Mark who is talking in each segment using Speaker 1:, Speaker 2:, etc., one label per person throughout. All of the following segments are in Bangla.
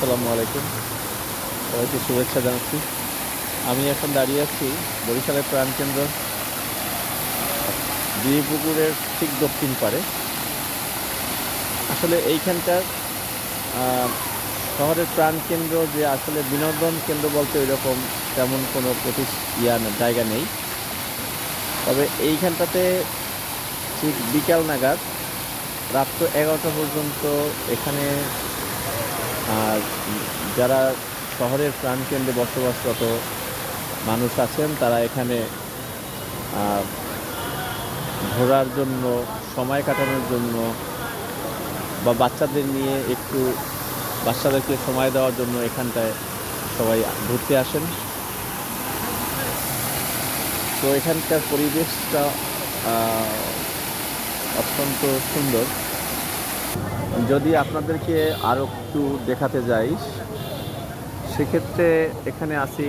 Speaker 1: আসসালামু আলাইকুম। সবাইকে শুভেচ্ছা জানাচ্ছি। আমি এখন দাঁড়িয়ে আছি বরিশালের প্রাণকেন্দ্র পুকুরের ঠিক দক্ষিণ পারে আসলে এইখানকার শহরের প্রাণকেন্দ্র যে আসলে বিনোদন কেন্দ্র বলতে এরকম তেমন কোনো প্রতি ইয়া জায়গা নেই। তবে এইখানটাতে ঠিক বিকাল নাগাদ রাত্র এগারোটা পর্যন্ত এখানে আর যারা শহরের প্রাণকেন্দ্রে বসবাসরত মানুষ আছেন, তারা এখানে ঘোরার জন্য, সময় কাটানোর জন্য বা বাচ্চাদের নিয়ে একটু, বাচ্চাদেরকে সময় দেওয়ার জন্য এখানটায় সবাই ঘুরতে আসেন। তো এখানকার পরিবেশটা অত্যন্ত সুন্দর। যদি আপনাদেরকে আরও একটু দেখাতে যাই, সেক্ষেত্রে এখানে আসি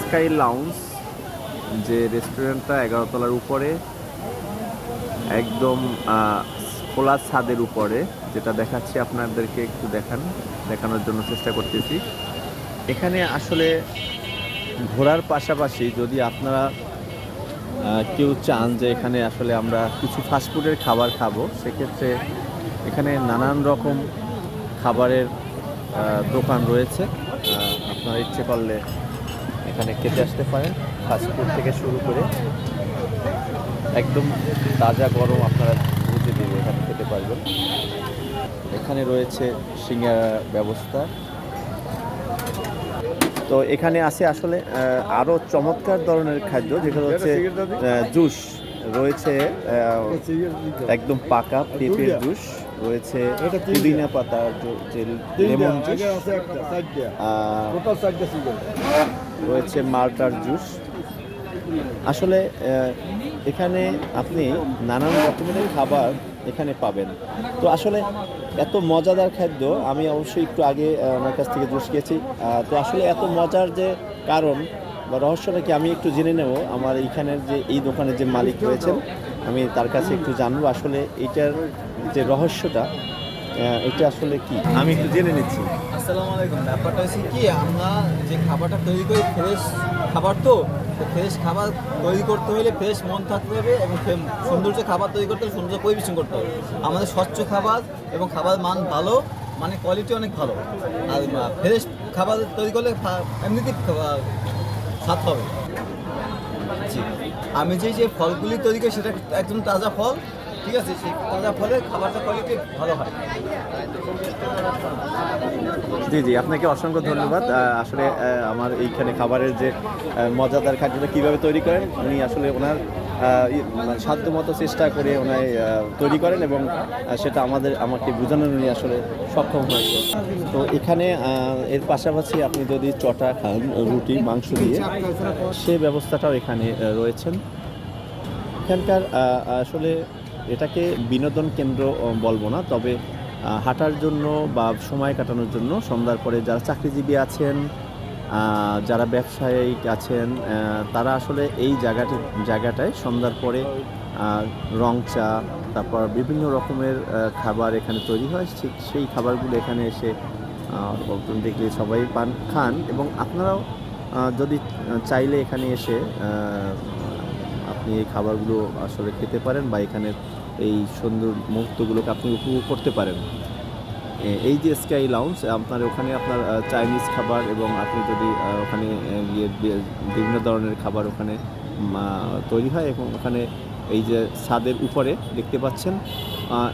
Speaker 1: স্কাই লাউন্স যে রেস্টুরেন্টটা এগারোতলার উপরে, একদম খোলা ছাদের উপরে, যেটা দেখাচ্ছি আপনাদেরকে একটু দেখান, দেখানোর জন্য চেষ্টা করতেছি। এখানে আসলে ঘোরার পাশাপাশি যদি আপনারা কেউ চান যে এখানে আসলে আমরা কিছু ফাস্টফুডের খাবার খাব, সেক্ষেত্রে এখানে নানান রকম খাবারের দোকান রয়েছে। আপনারা ইচ্ছে করলে এখানে খেতে আসতে পারেন ফাস্টফুড থেকে শুরু করে একদম তাজা গরম আপনারা বুঝে দেবে এখানে খেতে পারবেন। এখানে রয়েছে সিঙ্গার ব্যবস্থা। তো এখানে আছে আসলে আরও চমৎকার ধরনের খাদ্য যেগুলো হচ্ছে জুস রয়েছে একদম পাকা পেঁপের জুস রয়েছে। পুদিনা পাতা যে লেমন জুস রয়েছে মাল্টার জুস। আসলে এখানে আপনি নানান রকমের খাবার এখানে পাবেন। তো আসলে এত মজাদার খাদ্য আমি অবশ্যই একটু আগে আমার কাছ থেকে জুস গেছি তো আসলে এত মজার যে কারণ বা রহস্যটা কি আমি একটু জেনে নেব? আমার এইখানের যে, এই দোকানের যে মালিক রয়েছেন, আমি তার কাছে একটু জানব আসলে এটার যে রহস্যটা এটা আসলে কি? আমি একটু জেনে নিচ্ছি।
Speaker 2: আসসালামু আলাইকুম। ব্যাপারটা হচ্ছে কি, আমরা যে খাবারটা তৈরি করি ফ্রেশ খাবার তো ফ্রেশ খাবার তৈরি করতে হলে ফ্রেশ মন থাকতে হবে এবং সৌন্দর্য খাবার তৈরি করতে হলে সৌন্দর্য পরিবেশন করতে হবে। আমাদের স্বচ্ছ খাবার এবং খাবার মান ভালো মানে কোয়ালিটি অনেক ভালো। আর ফ্রেশ খাবার তৈরি করলে এমনিতেই স্বাদ জি। আমি যে যে ফলগুলি তৈরি করি সেটা একদম তাজা ফল ঠিক আছে, সেই তাজা ফলে খাবারটা কোয়ালিটি ভালো হয়।
Speaker 1: জি জি, আপনাকে অসংখ্য ধন্যবাদ। আসলে আমার এইখানে খাবারের যে মজাদার খাদ্যটা কীভাবে তৈরি করেন, উনি আসলে ওনার মানে সাধ্যমতো চেষ্টা করে ওনার তৈরি করেন এবং সেটা আমাদের, আমাকে বোঝানোর উনি আসলে সক্ষম হয়েছে তো এখানে এর পাশাপাশি আপনি যদি চটা খান, রুটি, মাংস দিয়ে, সে ব্যবস্থাটাও এখানে রয়েছেন। এখানকার আসলে এটাকে বিনোদন কেন্দ্র বলব না, তবে হাঁটার জন্য বা সময় কাটানোর জন্য সন্ধ্যার পরে যারা চাকরিজীবী আছেন যারা ব্যবসায়িক আছেন তারা আসলে এই জায়গাটি, জায়গাটায় সন্ধ্যার পরে রং চা, তারপর বিভিন্ন রকমের খাবার এখানে তৈরি হয় ঠিক সেই খাবারগুলো এখানে এসে দেখলে সবাই পান, খান এবং আপনারাও যদি চাইলে এখানে এসে আপনি এই খাবারগুলো আসলে খেতে পারেন বা এখানের এই সুন্দর মুহূর্তগুলোকে আপনি উপভোগ করতে পারেন। এই যে স্কাই লাউন্স আপনার ওখানে আপনার চাইনিজ খাবার এবং আপনি যদি ওখানে গিয়ে বিভিন্ন ধরনের খাবার ওখানে তৈরি হয় এবং ওখানে এই যে ছাদের উপরে দেখতে পাচ্ছেন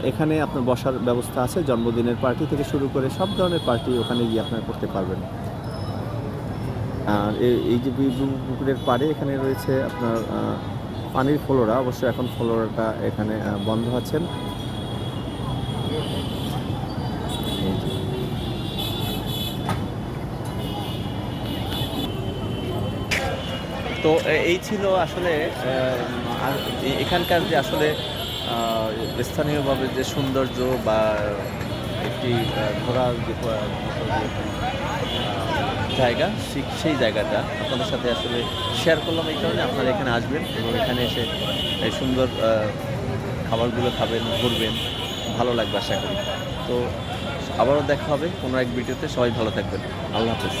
Speaker 1: এখানে আপনার বসার ব্যবস্থা আছে, জন্মদিনের পার্টি থেকে শুরু করে সব ধরনের পার্টি ওখানে গিয়ে আপনারা করতে পারবেন। আর এই- যে পুকুরের পাড়ে এখানে রয়েছে আপনার পানির ফ্লোরা অবশ্য এখন ফ্লোরাটা এখানে বন্ধ আছেন। তো এই ছিল আসলে এখানকার যে আসলে স্থানীয়ভাবে যে সৌন্দর্য বা একটি ঘোরার যে জায়গা, সেই জায়গাটা আপনাদের সাথে আসলে শেয়ার করলাম এই কারণে। আপনারা এখানে আসবেন এবং এখানে এসে এই সুন্দর খাবারগুলো খাবেন, ঘুরবেন। ভালো লাগবে আশা করি। তো আবারও দেখা হবে কোনো এক ভিডিওতে। সবাই ভালো থাকবেন। আল্লাহ হাফেজ।